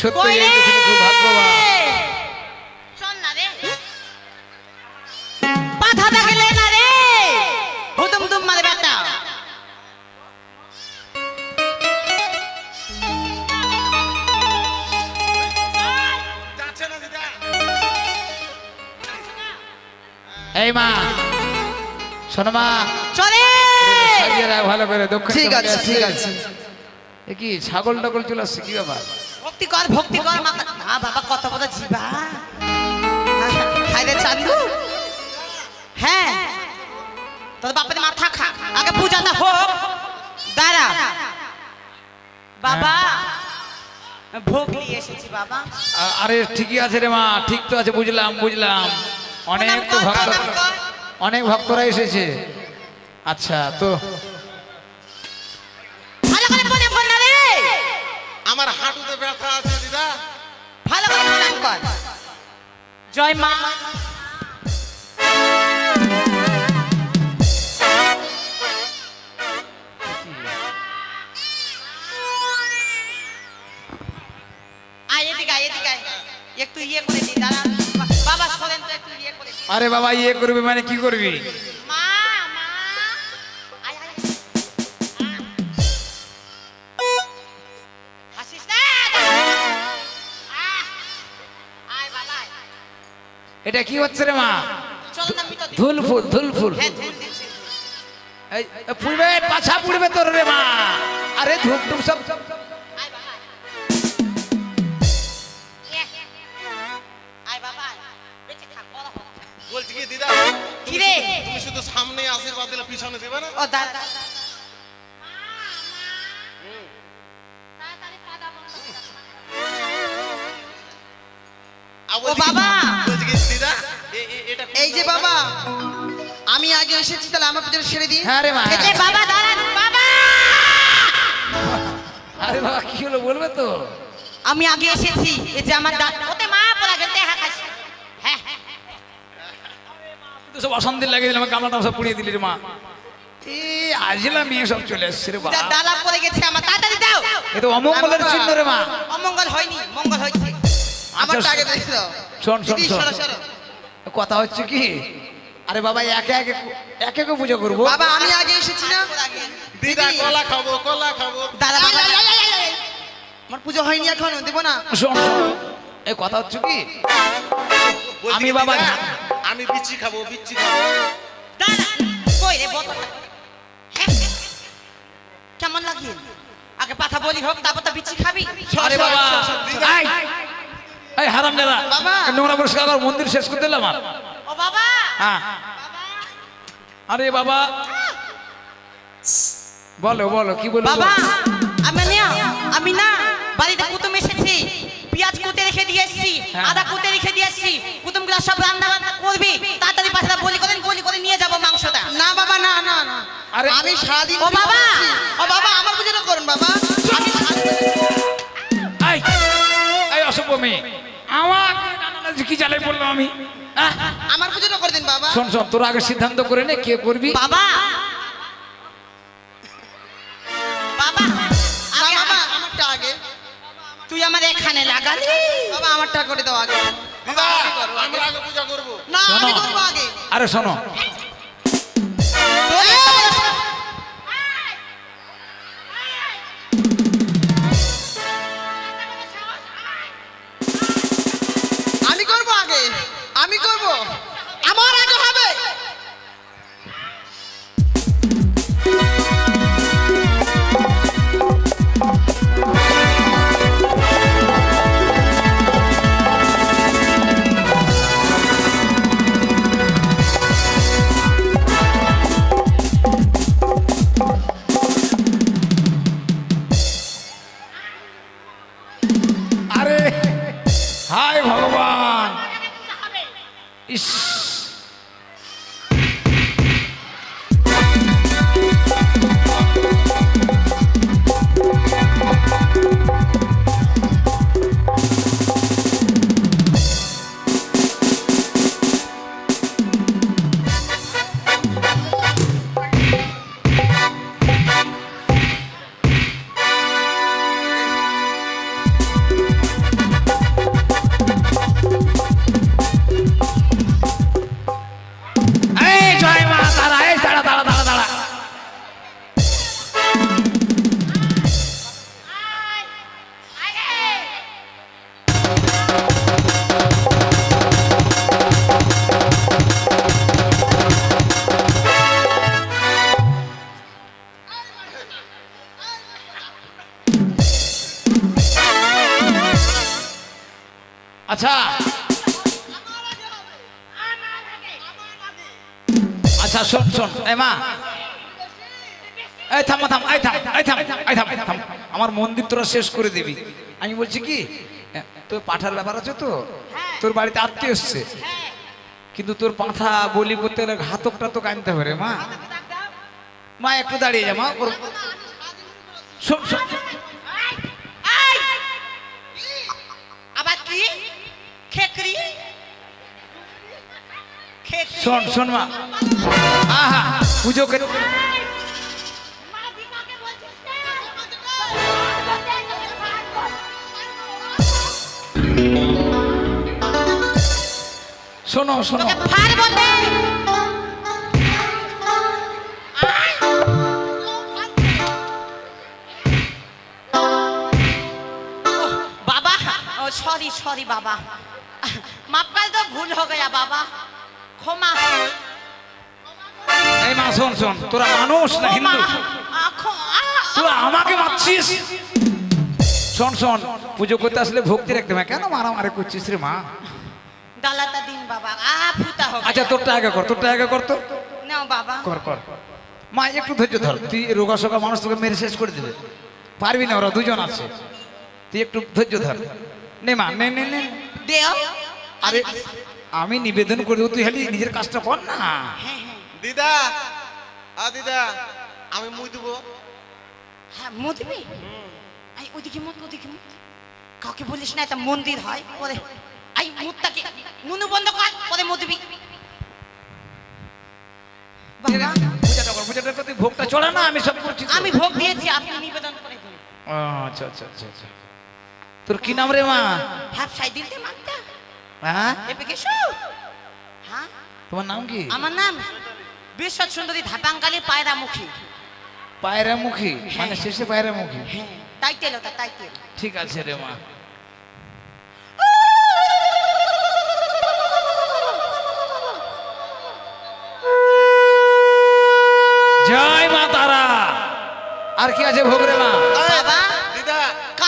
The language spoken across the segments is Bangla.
সত্যি? এই খুব ভাগ্যবান। শোন না রে। পাথা দেখলে না রে। হুতুম তুম মারে বেটা যাচ্ছে না দিদা। এই মা শোনো মা। চলে! ভালো করে দক্ষিণ ঠিক আছে ঠিক আছে। এ কি ছাগল টাগল চলে আসছে কি ব্যাপার? ভক্তি কর ভক্তি কর না বাবা কত কত জিবা। খাই রে চান্দু হ্যাঁ। তোর বাপের মাথা খা। আগে পূজাটা হোক। দাঁড়া। বাবা ভোগ নিয়ে এসেছি বাবা। আরে ঠিকই আছে রে মা ঠিক তো আছে বুঝলাম বুঝলাম। অনেক তো ভক্ত অনেক ভক্তরা এসেছে। আচ্ছা তো করে মা আরে বাবা ইয়ে করবি মানে কি করবি? এটা কি হচ্ছে রে মা? ধুল ফুল ধুল ফুল। হ্যাঁ পুড়বে পাছা পুড়বে তোর রে মা। আরে ধূপ ধূপ সব। বলছি কি দিদা কি রে? তুমি শুধু সামনে আশীর্বাদ দিলে পিছনে দেবে না? ও দাদা। এসেছি তাহলে আমার পিছনে সেরে দিই হ্যাঁ রে মা। এতে বাবা দাঁড়ান বাবা! আরে বাবা কি হলো বলবে তো? আমি আগে এসেছি এই যে আমার দাঁত ওতে মা পড়া হ্যাঁ। খাস তুই তো সব অশান্তি লাগিয়ে গামলাটা সব পুড়িয়ে দিলি রে মা। এই আজিলা মেয়ে সব চলে এসছে রে যা বাবা ডালা পড়ে গেছে আমার তাড়াতাড়ি দাও এ তো অমঙ্গলের চিহ্ন রে মা। অমঙ্গল হয়নি মঙ্গল হয়েছে। আমারটা আগে দেখে শোন শোন শোন। কথা হচ্ছে কি? আরে বাবা একে একে একে একে পুজো করব। বাবা আমি আগে এসেছি না? দিদা। কলা খাব কলা খাব। দাদা বাবা। আমার পুজো হয়নি এখনও দেবো না? এই কথা হচ্ছে কি? আমি বাবা আমি বিচি খাব বিচি খাব। দাদা কই রে হ্যাঁ। কেমন লাগে? আগে পাঠা বলি হোক তারপর তো বিচি খাবি। আরে বাবা। এই, এই হারাম দাদা বাবা। নোংরা পরিষ্কার মন্দির শেষ করে দিলাম আর ও বাবা। হ্যাঁ। আরে বাবা। বলো বলো কি বলব? বাবা আমি না আমি না বাড়িতে কুতুম এসেছি। পেঁয়াজ কুটে রেখে দিয়ে এসেছি হ্যাঁ। আদা কুটে রেখে দিয়ে এসেছি। কুতুমগুলো সব রান্না বান্না করবি তাড়াতাড়ি পাঠাটা বলি করেন বলি করে নিয়ে যাব মাংসটা। না বাবা না না না। আরে আমি সারাদিন ও বাবা! ও বাবা আমার পুজোটা করুন বাবা। আমি এই এই অসভ্য মেয়ে। কি চালাই বললাম আমি? আমার পুজোটা করে দিন বাবা। শোন শোন তোর আগে সিদ্ধান্ত করে নে কে করবি? বাবা। বাবা বাবা। আমারটা আগে। তুই আমার এখানে লাগালি। বাবা আমারটা করে দাও আগে। আমরা আগে পূজা করব। না আমি করব আগে। আরে শোনো। আচ্ছা শোন শোন। এ মা। এই থাম থাম এই থাম এই থাম এই থাম থাম। আমার মন্দির তোরা শেষ করে দিবি। আমি বলছি কি তোর পাঠার ব্যাপার আছে তো? তোর বাড়িতে আত্মীয় এসছে। কিন্তু তোর পাঁঠা বলি করতে গেলে ঘাতক টাতক আনতে হবে রে মা। মা একটু দাঁড়িয়ে যা মা ওর- শোন শোন। এই! আবার কি? খেকরি শোন শোন মা। আহা, পুজো করে শোনো শোনো। বাবা সরি সরি বাবা। মাপকাল তো ভুল হয়ে গয়া বাবা। শোন শোন তোরা মানুষ না আমাকে মারছিস? শোন শোন পুজো করতে আসলে করছিস রে মা? আচ্ছা তোরটা আগে কর তোরটা আগে কর তো। কর কর। মা একটু ধৈর্য ধর। তুই রোগা সোগা মানুষ তোকে মেরে শেষ করে দেবে। পারবি না ওরা দুজন আছে। তুই একটু ধৈর্য ধর। নে মা নে আরে আমি নিবেদন করে দেবো তুই খালি নিজের কাজটা কর না। হ্যাঁ হ্যাঁ। দিদা আ দিদা আমি মুই দেবো। হ্যাঁ মুখ দিবি? আই ওদিকে মুখ ওদিকে মুখ কাউকে বলিস না এটা মন্দির হয় পরে। আই নুনু বন্ধ কর পরে মুখ দিবি। ভোগটা চড়া না আমি সব করছি আমি ভোগ দিয়েছি আপনি নিবেদন করে দিন। আচ্ছা আচ্ছা আচ্ছা আচ্ছা। তোর কি নাম রে মা? হ্যাঁ মানতা হ্যাঁ? এপে কেশু হ্যাঁ? তোমার নাম কি? আমার নাম বিশ্বত সুন্দরী পায়রা মুখী মানে শেষে পায়রা মুখী হ্যাঁ। টাইটেল ওটা টাইটেল ঠিক আছে রে মা। জয় মা তারা। আর কি আছে ভোগ রে মা? বাবা।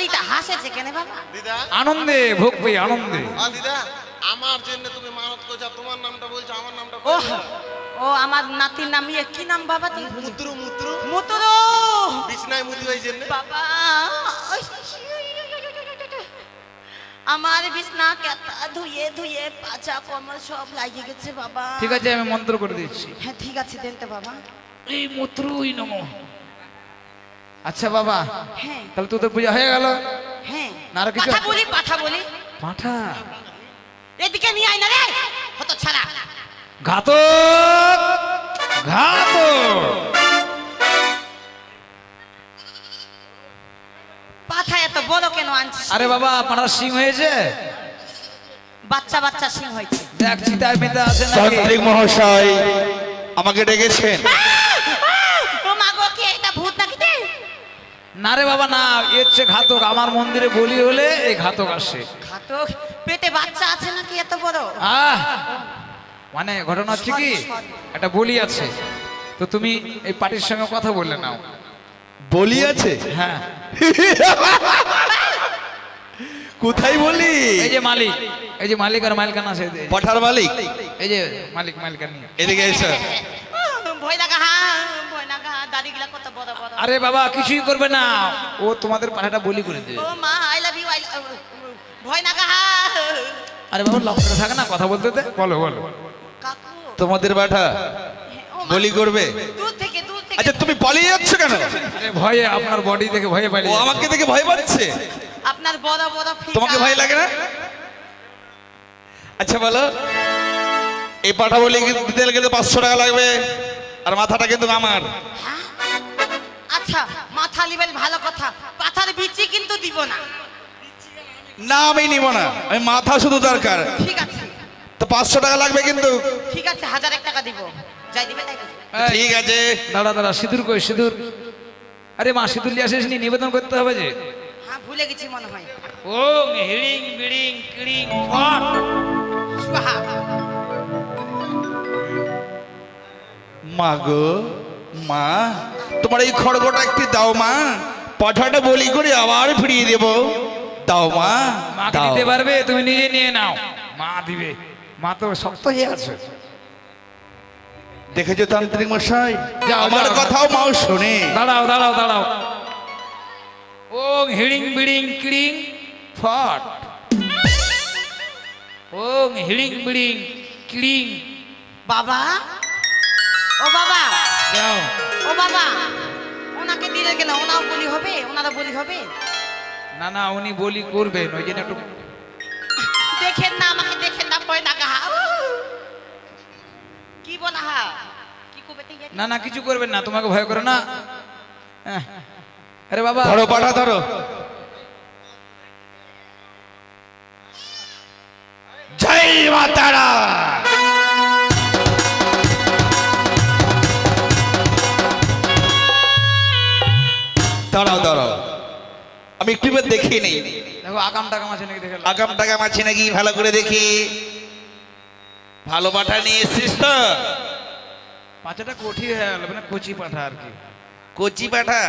দিদা হাসেছে কেন বাবা? দিদা আনন্দে ভোগ পেয়ে আনন্দে। দিদা আমার জন্য তুমি মানত করছ তোমার নামটা বলছো আমার নামটা ও ও আমার নাতির নাম ইয়ে কি নাম বাবা তুমি মুদ্রু মুদ্রু মুতুরো। বিছনায় মুদি ওই জন্য। বাবা আমার বিছনা কেতা ধুয়ে ধুয়ে পাচা কমর সব লাগিয়ে গেছে বাবা। ঠিক আছে আমি মন্ত্র করে দিচ্ছি। হ্যাঁ ঠিক আছে দেন তো বাবা। এই মন্ত্রই নম। আচ্ছা বাবা হ্যাঁ। তাহলে তোদের পূজা হয়ে গেল। হ্যাঁ। না আরও কিছু? কথা বলি কথা বলি। পাঠা? এদিকে নিয়ে আয় না রে। হতো ছাড়া। ঘাতক ঘাতক। পাঠা এত বড় কেন আনছিস? আরে বাবা পাঠার সিং হয়েছে? বাচ্চা বাচ্চা সিং হয়েছে। দেখ চিতা মিতা আছে নাকি? মহাশয় আমাকে ডেকেছেন ও মা গো কি এটা ভূত নাকি রে না রে বাবা না এর হচ্ছে ঘাতক। আমার মন্দিরে বলি হলে এই ঘাতক আসে। ঘাতক? পেটে বাচ্চা আছে নাকি এত বড়? আহ! মানে ঘটনা হচ্ছে কি? একটা বলি আছে। তো তুমি এই পার্টির সঙ্গে কথা বললে নাও। বলি আছে? হ্যাঁ। কোথায় বলি? এই যে মালিক এই যে মালিক আর মালিকানা আছে পাঠার মালিক? এই যে মালিক মালিকানি এদিকে এসো। ভয় লাগা হ্যাঁ ভয় লাগা দাড়ি গুলা কত বড় বড় আরে বাবা কিছুই করবে না। ও তোমাদের পাঠাটা বলি করে দেবে ও মা আই লাভ ইউ আই ভয় লাগা আরে বাবা লক্ষ্য থাকে না কথা বলতে দে। বলো বলো। তোমাদের ও মা, বলি করবে? দূর থেকে দূর থেকে। আচ্ছা তুমি পালিয়ে যাচ্ছ কেন? আরে ভয়ে আপনার বডি দেখে ভয়ে ও পালিয়ে। আমাকে দেখে ভয় পাচ্ছে। আপনার বড় বড় তোমাকে ভয় লাগে না? আচ্ছা বলো। এই পাঠা বলি দিতে গেলে পাঁচশো টাকা লাগবে আর মাথাটা কিন্তু আমার। হ্যাঁ? আচ্ছা মাথা নিবেন ভালো কথা। পাথার বিচি কিন্তু দিব না। না আমি নিব না। আমি মাথা শুধু দরকার। ঠিক আছে। তো পাঁচশো টাকা লাগবে কিন্তু। ঠিক আছে হাজার এক টাকা দিব। যাই দিবে তাই দিবে। ঠিক আছে। দাঁড়া দাঁড়া সিঁদুর কই সিঁদুর? আরে মা সিঁদুর নিয়ে আসিস নি নিবেদন করতে হবে যে। হ্যাঁ ভুলে গেছি মনে হয়। ও হিড়িং বিড়িং কিড়িং ফট। সুহা। মা তোমার এই খড়গটা একটু দাও মা। পাঠাটা বলি করে আবার ফিরিয়ে দেব। দাও মা মাকে দিতে পারবে তুমি নিজে নিয়ে নাও। মা দিবে। মা তো শক্ত হয়ে আছে। দেখেছ তান্ত্রিক মশাই? আমার কথাও মাও শোনে। দাঁড়াও দাঁড়াও দাঁড়াও। ও হিড়িং বিড়িং কিড়িং ফট। ও হিড়িং বিড়িং কিড়িং। বাবা? ও বাবা! ও বাবা ওনাকে দিলে কেন ওনাও বলি হবে ওনারা বলি হবে? না না উনি বলি করবেন ওই জন্য একটু দেখেন না আমাকে দেখেন না পয় না গাহা কি বলা হা কি করবে না না কিছু করবেন না তোমাকে ভয় করে না। হ্যাঁ। আরে বাবা। ধরো পাঠা ধরো। জয় মাতারা দাঁড়াও দাঁড়াও। আমি একটু দেখে নেই দেখো আকাম টাকাম আছে নাকি দেখে আগাম টাকা আছে নাকি? ভালো করে দেখি। ভালো পাঠা নিয়ে এসছিস তো? পাঁচাটা কঠি হয়ে গেল মানে কচি পাঠা আর কি। কচি পাঠা?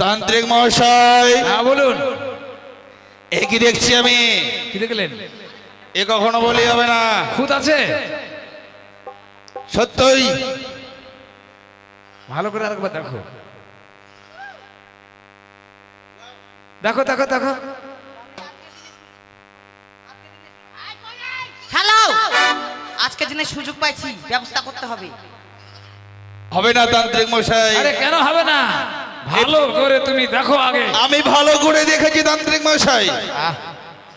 তান্ত্রিক মহাশয়। হ্যাঁ বলুন। এ কি দেখছি আমি? কি দেখলেন? এ কখনো বলি হবে না। খুদ আছে? সত্যই। ভালো করে আরেকবার দেখো। দেখো দেখো দেখো। হ্যালো দিনে সুযোগ পাইছি ব্যবস্থা করতে হবে। হবে না তান্ত্রিক মশাই। আরে কেন হবে না? ভালো করে তুমি দেখো আগে। আমি ভালো করে দেখেছি তান্ত্রিক মশাই।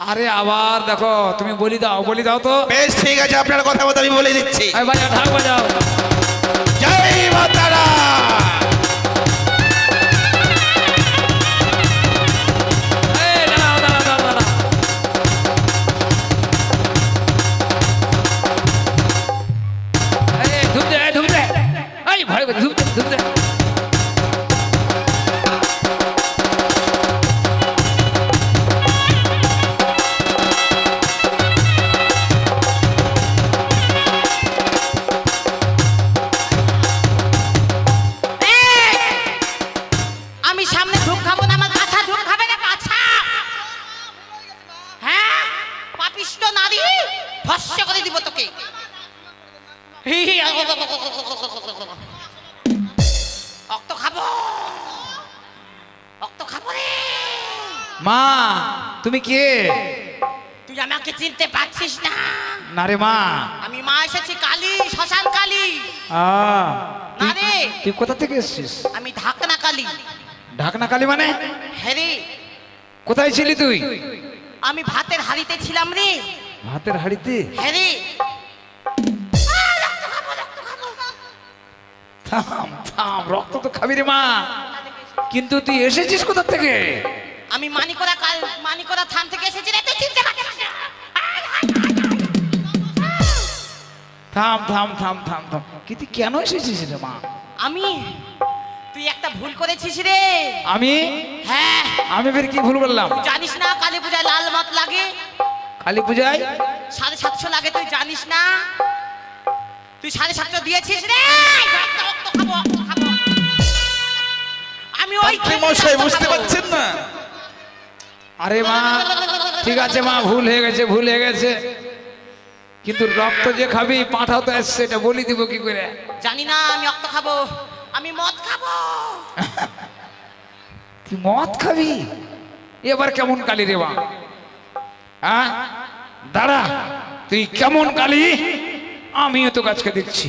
আরে আবার দেখো তুমি বলি দাও বলি দাও তো। বেশ ঠিক আছে আপনার কথা মতো আমি বলে দিচ্ছি। বাজাও ঢাক বাজাও। জয় মাতারা। তুমি কে? তুই আমাকে চিনতে পারছিস না? না রে মা। আমি মা এসেছি কালী শ্মশান কালী। না রে। তুই কোথা থেকে এসছিস? আমি ঢাকনা কালী। ঢাকনা কালী মানে? হ্যাঁ রে। কোথায় ছিলি তুই? আমি ভাতের হাড়িতে ছিলাম রে। ভাতের হাড়িতে? হ্যাঁ রে। থাম থাম রক্ত তো খাবি রে মা। কিন্তু তুই এসেছিস কোথা থেকে? আমি মানিকরা কাল মানিকরা থান থেকে এসেছি রে তুই চিনতে পারছিস না। থাম থাম থাম থাম থাম। কি তুই কেন এসেছিস রে মা? আমি তুই একটা ভুল করেছিস রে। আমি? হ্যাঁ। আমি ফের কি ভুল করলাম জানিস না কালী পূজায় লাল মত লাগে? কালী পূজায়? সাড়ে সাতশো লাগে তুই জানিস না? তুই সাড়ে সাতশো দিয়েছিস রে। আমি ওই মশাই বুঝতে পারছেন না? আরে মা ঠিক আছে মা ভুল হয়ে গেছে ভুল হয়ে গেছে। কিন্তু রক্ত যে খাবি পাঠাও তো এসছে এটা বলি দিব কি করে? জানি না আমি রক্ত খাব। আমি মদ খাব। তুই মদ খাবি? এবার কেমন কালি রে মা? হ্যাঁ দাঁড়া তুই কেমন কালি? আমিও তো গাছকে দেখছি।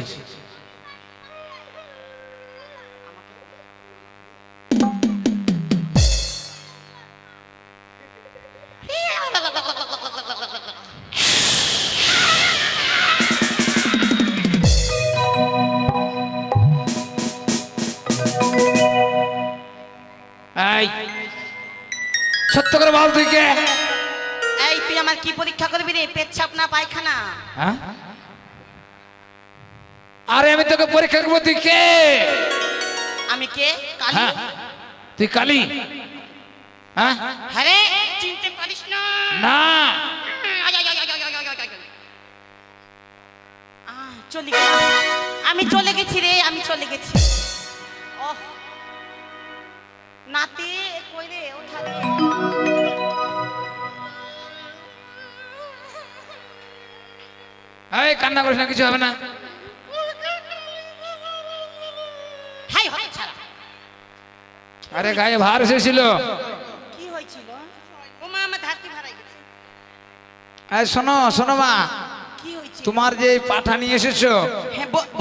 সত্য করে বল তুই কে? এই তুই আমার কি পরীক্ষা করবি রে? পেচ্ছাপ না পায়খানা। হ্যাঁ? আরে আমি তোকে পরীক্ষা করব তুই কে? আমি কে? কালী? হ্যাঁ। তুই কালী? হ্যাঁ? হ্যাঁ আরে চিনতে পারিস না। না। চলে গেলাম। আমি চলে গেছি রে আমি চলে গেছি। ও নাতি এই কান্না করিস না কিছু হবে না। আরে গায়ে ভার এসেছিল। কি হয়েছিল? ও মা আমার ভাড়াই গেছে। এই শোনো শোনো মা। কি হয়েছিল তোমার যে পাঠা নিয়ে এসেছ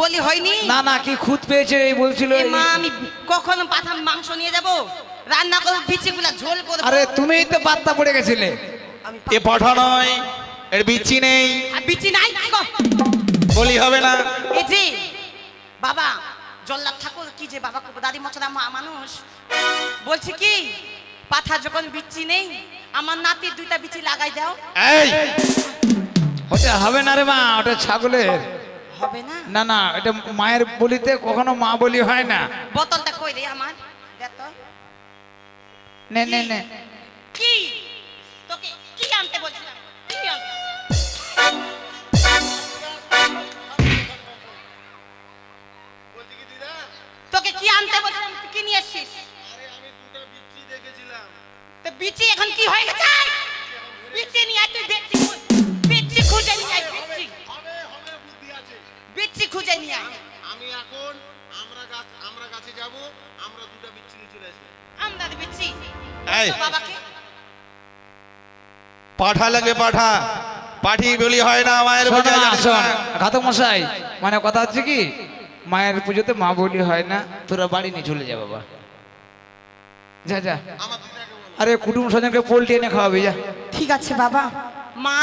বলি হয়নি? না না কি খুঁত পেয়েছে এই বলছিল মা আমি কখনো পাঠাম মাংস নিয়ে যাব? রান্না করব বিচিগুলা ঝোল করে আরে তুমিই তো বার্তা পড়ে গেছিলে। আমি এ পাঠা নয় এর বিচ্ছি নেই। আর বিচি নাই? বলি হবে না। এই যে বাবা জল্লাদ ঠাকুর কি যে বাবা দাদি মচরা মা- মানুষ। বলছি কি পাথা যখন বিচি নেই আমার নাতির দুইটা বিচি লাগাই দাও। এই! ওটা হবে না রে মা ওটা ছাগলের। হবে না? না না এটা মায়ের বলিতে কখনো মা বলি হয় না। বোতলটা কই রে আমার? নে নে নে। কি? তোকে কি আনতে বলছিলাম? কি আনতে? তোকে কি আনতে বলছিলাম? কি নিয়ে এসছিস? আরে আমি দুটো বিচ্ছি দেখেছিলাম তো বিচি এখন কি হয়ে গেছে? বিচি নিয়ে তুই দেখছি খুঁজে নিয়ে আয়। আমি এখন আমরা গাছ আমরা গাছে যাব আমরা দুটো বিচ্ছি নিয়ে চলে আসব। আমরা বিচি এই। বাবাকে? পাঠা লাগবে পাঠা। পাঠি বলি হয় না মায়ের মা, শোন ঘাতক মশাই মানে কথা হচ্ছে কি মায়ের পুজোতে মা বলি হয় না তোরা বাড়ি নিয়ে চলে যা বাবা। যা যা। আরে কুটুম স্বজনকে পোল্ট্রি এনে খাওয়াবি যা। ঠিক আছে বাবা। মা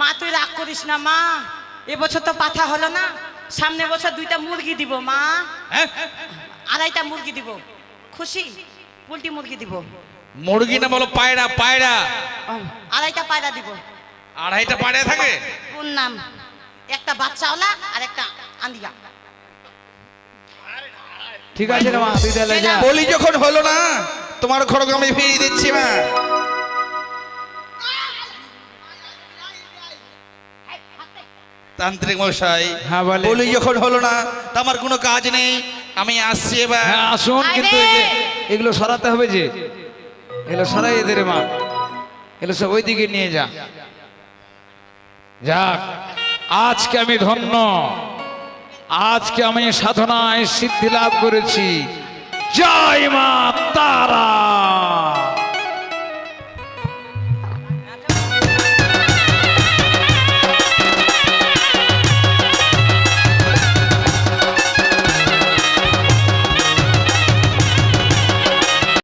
মা তুই রাগ করিস না মা। এবছর তো পাঠা হলো না। সামনে বছর দুইটা মুরগি দিব মা। হ্যাঁ? আড়াইটা মুরগি দিব। খুশি? পোলট্রি মুরগি দিব। মুরগি না বলো পায়রা পায়রা। আড়াইটা পায়রা দিব। আড়াইটা পায়রা থাকে? কোন নাম? একটা বাচ্চাওয়ালা আর একটা আন্দিয়া ঠিক আছে মা বলি যখন হলো না তোমার খড়গ আমি ফিরিয়ে দিচ্ছি মা। তান্ত্রিক মশাই হ্যাঁ, বলে। বলি যখন হলো না তা আমার কোনো কাজ নেই আমি আসছি এবার। হ্যাঁ আসুন কিন্তু এগুলো সরাতে হবে যে। এগুলো সরাই এদের মা। এগুলো সব ওইদিকে নিয়ে যা। যাক আজকে আমি ধন্য। আজকে আমি সাধনায় সিদ্ধি লাভ করেছি। জয় মা তারা।